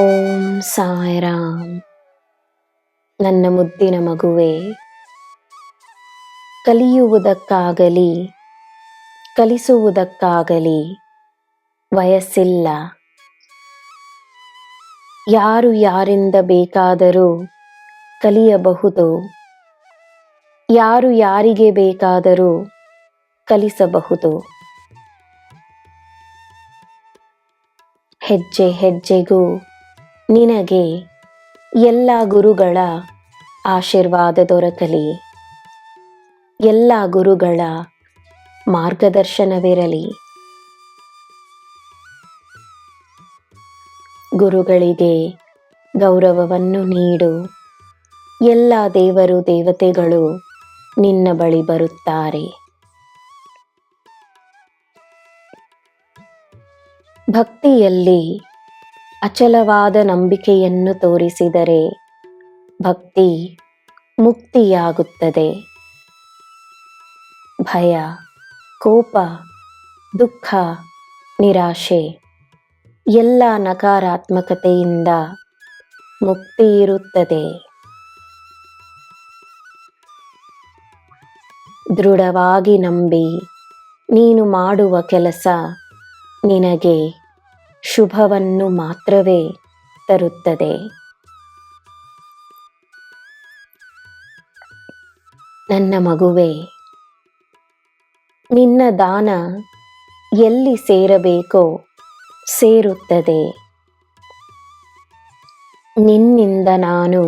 ಓಂ ಸಾಯಿರಾಮ್. ನನ್ನ ಮುದ್ದಿನ ಮಗುವೆ, ಕಲಿಯುವುದಕ್ಕಾಗಲಿ, ಕಲಿಸುವುದಕ್ಕಾಗಲಿ ವಯಸ್ಸಿಲ್ಲ. ಯಾರು ಯಾರಿಂದ ಬೇಕಾದರೂ ಕಲಿಯಬಹುದು. ಯಾರು ಯಾರಿಗೆ ಬೇಕಾದರೂ ಕಲಿಸಬಹುದು. ಹೆಜ್ಜೆ ಹೆಜ್ಜೆಗೂ ನಿನಗೆ ಎಲ್ಲ ಗುರುಗಳ ಆಶೀರ್ವಾದ ದೊರಕಲಿ. ಎಲ್ಲ ಗುರುಗಳ ಮಾರ್ಗದರ್ಶನವಿರಲಿ. ಗುರುಗಳಿಗೆ ಗೌರವವನ್ನು ನೀಡು. ಎಲ್ಲ ದೇವರು ದೇವತೆಗಳು ನಿನ್ನ ಬಳಿ ಬರುತ್ತಾರೆ. ಭಕ್ತಿಯಲ್ಲಿ ಅಚಲವಾದ ನಂಬಿಕೆಯನ್ನು ತೋರಿಸಿದರೆ ಭಕ್ತಿ ಮುಕ್ತಿಯಾಗುತ್ತದೆ. ಭಯ, ಕೋಪ, ದುಃಖ, ನಿರಾಶೆ ಎಲ್ಲ ನಕಾರಾತ್ಮಕತೆಯಿಂದ ಮುಕ್ತಿ ಇರುತ್ತದೆ. ದೃಢವಾಗಿ ನಂಬಿ ನೀನು ಮಾಡುವ ಕೆಲಸ ನಿನಗೆ ಶುಭವನ್ನು ಮಾತ್ರವೇ ತರುತ್ತದೆ. ನನ್ನ ಮಗುವೆ, ನಿನ್ನ ದಾನ ಎಲ್ಲಿ ಸೇರಬೇಕೋ ಸೇರುತ್ತದೆ. ನಿನ್ನಿಂದ ನಾನು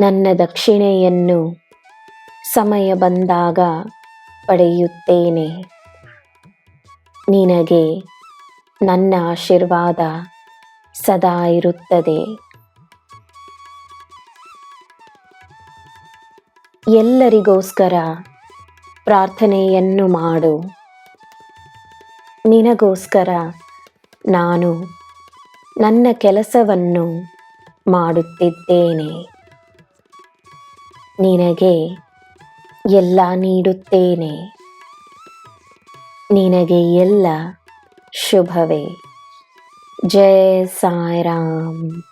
ನನ್ನ ದಕ್ಷಿಣೆಯನ್ನು ಸಮಯ ಬಂದಾಗ ಪಡೆಯುತ್ತೇನೆ. ನಿನಗೆ ನನ್ನ ಆಶೀರ್ವಾದ ಸದಾ ಇರುತ್ತದೆ. ಎಲ್ಲರಿಗೋಸ್ಕರ ಪ್ರಾರ್ಥನೆಯನ್ನು ಮಾಡು. ನಿನಗೋಸ್ಕರ ನಾನು ನನ್ನ ಕೆಲಸವನ್ನು ಮಾಡುತ್ತಿದ್ದೇನೆ. ನಿನಗೆ ಎಲ್ಲ ನೀಡುತ್ತೇನೆ. ನಿನಗೆ ಎಲ್ಲ शुभवे। जय साई राम